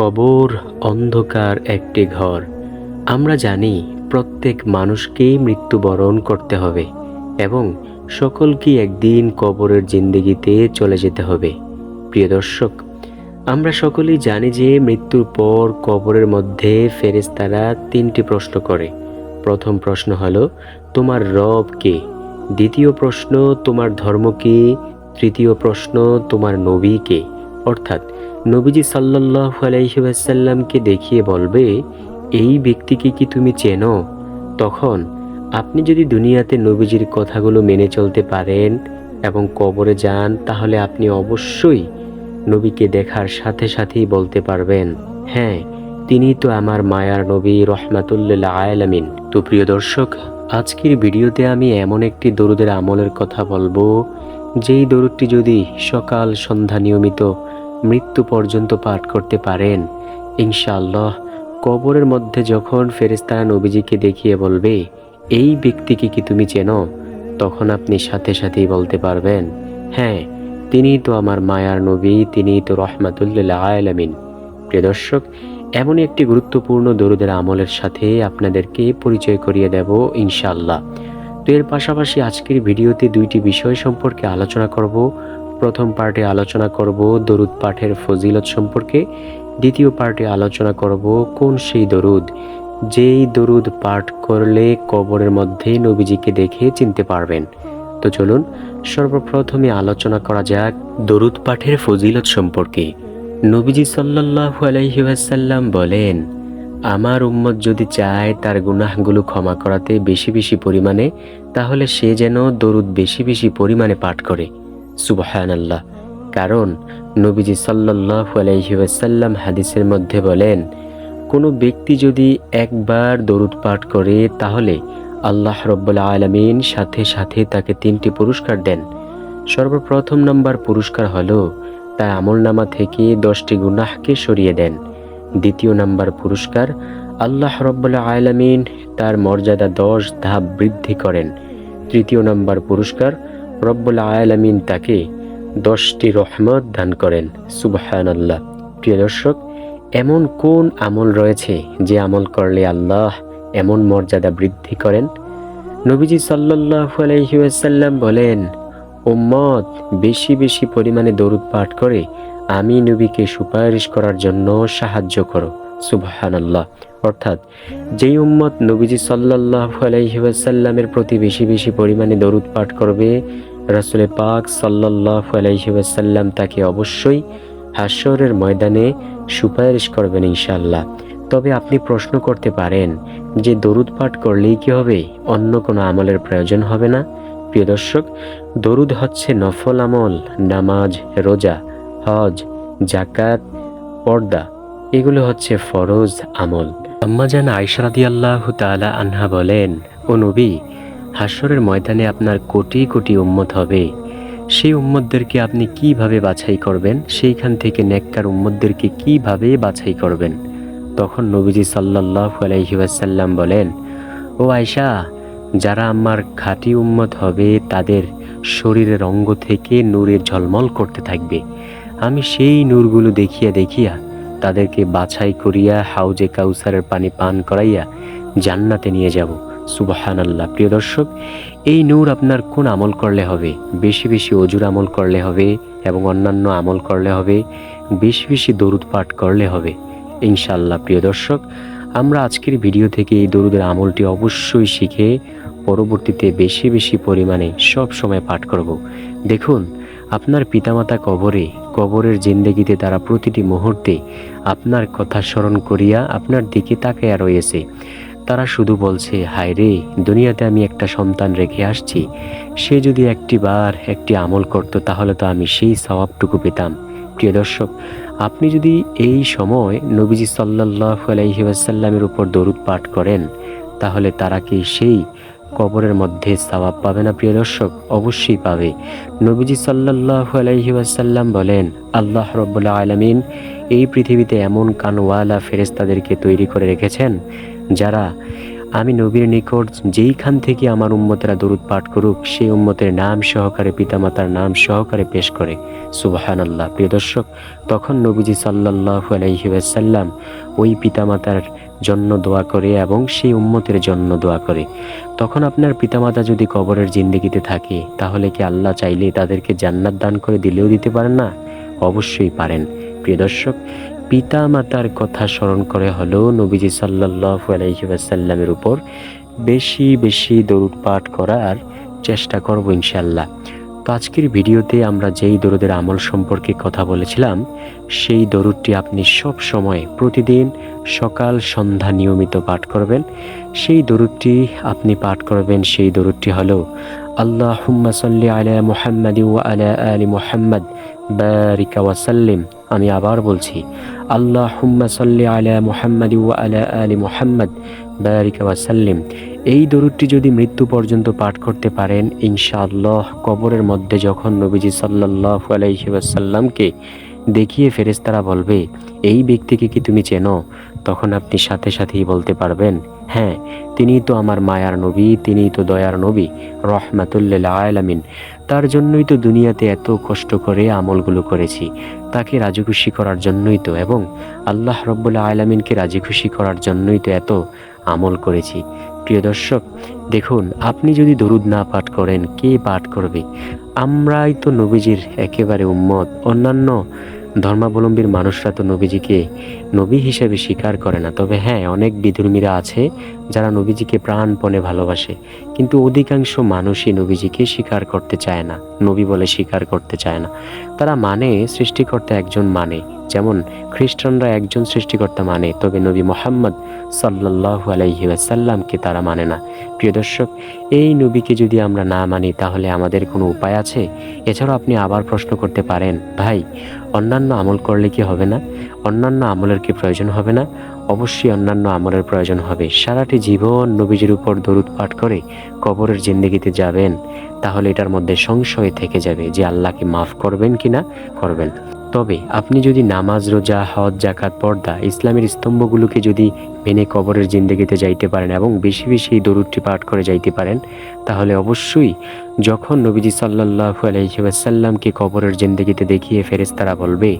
কবর, অন্ধকার একটি ঘর। আমরা জানি প্রত্যেক মানুষকেই মৃত্যুবরণ করতে হবে এবং সকলকে একদিন কবরের জিন্দগিতে চলে যেতে হবে। প্রিয় দর্শক, আমরা সকলেই জানি যে মৃত্যুর পর কবরের মধ্যে ফেরেস্তারা তিনটি প্রশ্ন করে। প্রথম প্রশ্ন হলো, তোমার রব কে? দ্বিতীয় প্রশ্ন, তোমার ধর্ম কি? তৃতীয় প্রশ্ন, তোমার নবী কে? অর্থাৎ নবীজি সাল্লাহ আলাইসাল্লামকে দেখিয়ে বলবে, এই ব্যক্তিকে কি তুমি চেনো? তখন আপনি যদি দুনিয়াতে নবীজির কথাগুলো মেনে চলতে পারেন এবং কবরে যান, তাহলে আপনি অবশ্যই নবীকে দেখার সাথে সাথেই বলতে পারবেন হ্যাঁ তিনি তো আমার মায়ার নবী রহমাতুল্লাহ আয়ালামিন তো প্রিয় দর্শক, আজকের ভিডিওতে আমি এমন একটি দরুদের আমলের কথা বলব, যেই দরুদটি যদি সকাল সন্ধ্যা নিয়মিত মৃত্যু পর্যন্ত পাঠ করতে পারেন। ইনশাআল্লাহ, কবরের মধ্যে যখন ফেরেস্তারা নবীজিকে দেখিয়ে বলবে, এই ব্যক্তিকে কি তুমি চেনো? তখন আপনি সাথে সাথেই বলতে পারবেন হ্যাঁ তিনি তো আমার মায়ার নবী, তিনি তো রহমাতুল্লাহ আয়ালামিন প্রিয় দর্শক, এমনই একটি গুরুত্বপূর্ণ দরুদের আমলের সাথে আপনাদেরকে পরিচয় করিয়ে দেব ইনশাআল্লাহ। তো এর পাশাপাশি আজকের ভিডিওতে দুইটি বিষয় সম্পর্কে আলোচনা করব। প্রথম পার্টে আলোচনা করব দরুদ পাঠের ফজিলত সম্পর্কে। দ্বিতীয় পার্টে আলোচনা করব কোন সেই দরুদ, যেই দরুদ পাঠ করলে কবরের মধ্যে নবীজিকে দেখে চিনতে পারবেন। তো চলুন, সর্বপ্রথমে আলোচনা করা যাক দরুদ পাঠের ফজিলত সম্পর্কে। নবীজি সাল্লাল্লাহু আলাইহি ওয়াসাল্লাম বলেন, আমার উম্মত যদি চায় তার গুনাহগুলো ক্ষমা করাতে বেশি বেশি পরিমাণে, তাহলে সে যেন দরুদ বেশি বেশি পরিমাণে পাঠ করে। সুবহান আল্লাহ কারণ নবীজি সাল্লাল্লাহু আলাইহি ওয়াসাল্লাম হাদিসের মধ্যে বলেন, কোনো ব্যক্তি যদি একবার দরুদ পাঠ করে, তাহলে আল্লাহ রব্বুল আলমিন সাথে সাথে তাকে তিনটি পুরস্কার দেন। সর্বপ্রথম নম্বর পুরস্কার হলো তার আমলনামা থেকে দশটি গুনাহকে সরিয়ে দেন। দ্বিতীয় নাম্বার পুরস্কার, আল্লাহ রব্বুল্লা আলমিন তার মর্যাদা দশ ধাপ বৃদ্ধি করেন। তৃতীয় নাম্বার পুরস্কার রব্বুল আলমিন তাকে দশটি রহমত দান করেন সুবাহান আল্লাহ প্রিয় দর্শক, এমন কোন আমল রয়েছে যে আমল করলে আল্লাহ এমন মর্যাদা বৃদ্ধি করেন? নবীজি সাল্লাহ আলহিউসাল্লাম বলেন, উম্মত বেশি বেশি পরিমাণে দরুদ পাঠ করে আমি নবীকে সুপারিশ করার জন্য সাহায্য করো। সুবহান আল্লাহ অর্থাৎ যেই উম্মত নবীজি সাল্লাহ আলাইসাল্লামের প্রতি বেশি বেশি পরিমাণে দরুদ পাঠ করবে, রাসুলে পাক সাল্লাহ আলাইসাল্লাম তাকে অবশ্যই হাস্যরের ময়দানে সুপারিশ করবেন ইনশাল্লাহ তবে আপনি প্রশ্ন করতে পারেন যে দরুদ পাঠ করলেই কি হবে? অন্য কোনো আমলের প্রয়োজন হবে না? প্রিয় দর্শক, দরুদ হচ্ছে নফল আমল, নামাজ, রোজা, হজ জাকাত পর্দা এগুলো হচ্ছে ফরজ আমল। আম্মাজান আয়সরাদি আল্লাহ তালা আনহা বলেন, ও নবী হাসরের ময়দানে আপনার কোটি কোটি উম্মত হবে। সেই উম্মতদেরকে আপনি কীভাবে বাছাই করবেন? সেইখান থেকে নেককার উম্মতদেরকে কীভাবে বাছাই করবেন? তখন নবীজি সাল্লাহ আলাইসাল্লাম বলেন, ও আয়সা যারা আমার খাঁটি উম্মত হবে, তাদের শরীরের অঙ্গ থেকে নূরের ঝলমল করতে থাকবে। আমি সেই নূরগুলো দেখিয়া দেখিয়া তাদেরকে বাছাই করিয়া হাউজে কাউসারের পানি পান করাইয়া জান্নাতে নিয়ে যাব। সুবাহান আল্লাহ প্রিয় দর্শক, এই নূর আপনার কোন আমল করলে হবে? বেশি বেশি অজুর আমল করলে হবে এবং অন্যান্য আমল করলে হবে? বেশি বেশি দরুদ পাঠ করলে হবে? ইনশাল্লাহ প্রিয় দর্শক, আমরা আজকের ভিডিও থেকে এই দরুদের আমলটি অবশ্যই শিখে পরবর্তীতে বেশি বেশি পরিমাণে সব সময় পাঠ করব। দেখুন, আপনার পিতামাতা কবরে কবরের জিন্দগিতে তারা প্রতিটি মুহূর্তে আপনার কথা স্মরণ করিয়া আপনার দিকে তাকাইয়া রয়েছে। তারা শুধু বলছে, হায় রে, দুনিয়াতে আমি একটা সন্তান রেখে আসছি। সে যদি একটি বার একটি আমল করত, তাহলে তো আমি সেই স্বভাবটুকু পেতাম। প্রিয় দর্শক, আপনি যদি এই সময় নবীজি সাল্লাহ আলাইসাল্লামের উপর দরুদ পাঠ করেন, তাহলে তারা কি সেই কবরের মধ্যে সবাব পাবে না, প্রিয় দর্শক? অবশ্যই পাবে। নবীজি সাল্লাহ আলাইসাল্লাম বলেন, আল্লাহ রব্বুল্লা আলমিন এই পৃথিবীতে এমন কানওয়ালা ফেরেস্তাদেরকে তৈরি করে রেখেছেন, যারা আমি নবীর নিকট যেইখান থেকে আমার উম্মতেরা দরুদ পাঠ করুক, সেই উম্মতের নাম সহকারে, পিতামাতার নাম সহকারে পেশ করে। সুবাহান আল্লাহ প্রিয় দর্শক, তখন নবীজি সাল্লাহ আলহিবাসাল্লাম ওই পিতামাতার জন্য দোয়া করে এবং সেই উম্মতের জন্য দোয়া করে। তখন আপনার পিতামাতা যদি কবরের জিন্দগিতে থাকে, তাহলে কি আল্লাহ চাইলে তাদেরকে জান্নাত দান করে দিলেও দিতে পারেন না? অবশ্যই পারেন। প্রিয় দর্শক পিতা মাতার কথা স্মরণ করে হলেও নবীজি সাল্লাহ আলহিবাসাল্লামের উপর বেশি বেশি দরুদ পাঠ করার চেষ্টা করব ইনশাল্লাহ তো আজকের ভিডিওতে আমরা যেই দরুদের আমল সম্পর্কে কথা বলেছিলাম, সেই দরুদটি আপনি সব সময় প্রতিদিন সকাল, সন্ধ্যা নিয়মিত পাঠ করবেন। সেই দরুদটি আপনি পাঠ করবেন, সেই দরুদটি হলো আল্লাহ সাল্লি আলা মুহাম্মাদ ওয়া আলা আলি মুহাম্মদ, বারিকা ওয়াসাল্লিম আমি আবার বলছি আল্লাহ হুম্মা সাল্লি আলা মুহাম্মাদি ওয়া আলা আলি মুহাম্মদ, বারিকা ওয়াসাল্লিম এই দরুদটি যদি মৃত্যু পর্যন্ত পাঠ করতে পারেন, ইনশাআল্লাহ কবরের মধ্যে যখন নবীজি সাল্লাহ আলাইসাল্লামকে দেখিয়ে ফেরেস্তারা বলবে, এই ব্যক্তিকে কি তুমি চেনো? তখন আপনি সাথে সাথেই বলতে পারবেন হ্যাঁ তিনিই তো আমার মায়ার নবী তিনিই তো দয়ার নবী রহমাতুল্লিল আলামিন। তার জন্যই তো দুনিয়াতে এত কষ্ট করে আমলগুলো করেছি। তাকে রাজি খুশি করার জন্যই তো এবং আল্লাহ রব্বুল্লা আলামিনকে রাজি খুশি করার জন্যই তো এত আমল করেছি। প্রিয় দর্শক, দেখুন, আপনি যদি দরুদ না পাঠ করেন, কে পাঠ করবে? আমরাই তো নবীজির একেবারে উম্মত। অন্যান্য ধর্মাবলম্বীর মানুষরা তো নবীজিকে নবী হিসেবে স্বীকার করে না। তবে হ্যাঁ অনেক বিধর্মীরা আছে যারা নবীজিকে প্রাণপণে ভালোবাসে, কিন্তু অধিকাংশ মানুষই নবীজিকে স্বীকার করতে চায় না, নবী বলে স্বীকার করতে চায় না। তারা মানে সৃষ্টিকর্তা একজন মানে যেমন খ্রিস্টানরা একজন সৃষ্টিকর্তা মানে তবে নবী মোহাম্মদ সাল্লাহ আলাইহি ওয়াসাল্লামকে তারা মানে না। প্রিয় দর্শক, এই নবীকে যদি আমরা না মানি, তাহলে আমাদের কোনো উপায় আছে? এছাড়াও আপনি আবার প্রশ্ন করতে পারেন, ভাই অন্যান্য আমল করলে কি হবে না? অন্যান্য আমলের কি প্রয়োজন হবে না? অবশ্যই অন্যান্য আমলের প্রয়োজন হবে। সারাটি জীবন নবীজির উপর দরুদ পাঠ করে কবরের জিন্দগিতে যাবেন, তাহলে এটার মধ্যে সংশয় থেকে যাবে যে আল্লাহকে মাফ করবেন কি না করবেন। তবে আপনি যদি নামাজ, রোজা, হজ জাকাত পর্দা, ইসলামের স্তম্ভগুলোকে যদি মেনে কবরের জিন্দগিতে যাইতে পারেন এবং বেশি বেশি দরুদটি পাঠ করে যাইতে পারেন, তাহলে অবশ্যই যখন নবীজি সাল্লাহু আলহিবাসাল্লামকে কবরের জিন্দগিতে দেখিয়ে ফেরেস্তারা বলবে,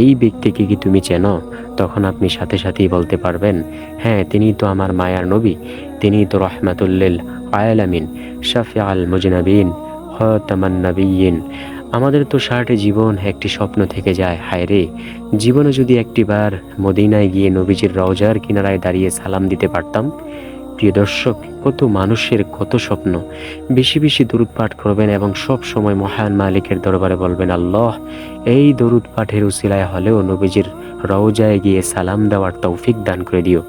এই ব্যক্তিকে কি তুমি চেনো? তখন আপনি সাথে সাথেই বলতে পারবেন হ্যাঁ তিনি তো আমার মায়ার নবী, তিনি তো রহমাতুল্লিল আয়ালামিন শাফি আল মুজনাবিন হতামান নবীন আমাদের তো সারাটি জীবন একটি স্বপ্ন থেকে যায়, হায় রে। জীবনে যদি একটিবার মদিনায় গিয়ে নবীজির রওজার কিনারায় দাঁড়িয়ে সালাম দিতে পারতাম? প্রিয় দর্শক, কত মানুষের কত স্বপ্ন। বেশি বেশি দরুদ পাঠ করবেন এবং সব সময় মহান মালিকের দরবারে বলবেন, আল্লাহ, এই দরুদ পাঠের উসিলায় হলেও নবীজির রওজায় গিয়ে সালাম দেওয়ার তৌফিক দান করে দিও।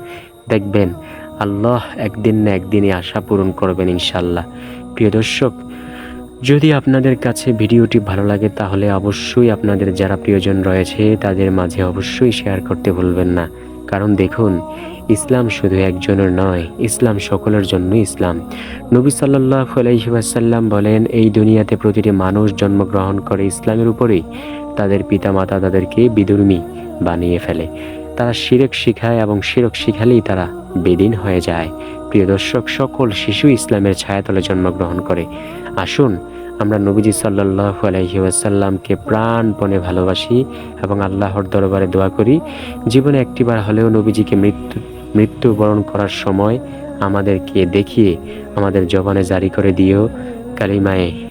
দেখবেন, আল্লাহ একদিন না একদিনে আশা পূরণ করবেন ইনশাল্লাহ। প্রিয় দর্শক যদি আপনাদের কাছে ভিডিওটি ভালো লাগে, তাহলে অবশ্যই আপনাদের যারা প্রিয়জন রয়েছে, তাদের মাঝে অবশ্যই শেয়ার করতে ভুলবেন না। কারণ দেখুন, ইসলাম শুধু একজনের নয়, ইসলাম সকলের জন্য ইসলাম। নবী সাল্লাহ আলহিবাসাল্লাম বলেন, এই দুনিয়াতে প্রতিটি মানুষ জন্মগ্রহণ করে ইসলামের উপরেই। তাদের পিতামাতা তাদেরকে বিধর্মী বানিয়ে ফেলে। তারা শিরক শিখায় এবং শিরক শিখালেই তারা বেদিন হয়ে যায়। প্রিয় দর্শক, সকল শিশু ইসলামের ছায়াতলে জন্মগ্রহণ করে। আসুন, আমরা নবীজি সাল্লাহ আলহি ওয়াসাল্লামকে প্রাণপণে ভালোবাসি এবং আল্লাহর দরবারে দোয়া করি। জীবনে একটিবার হলেও নবীজিকে মৃত্যু, মৃত্যুবরণ করার সময় আমাদেরকে দেখিয়ে আমাদের জবানে জারি করে দিও। কালিমায়ে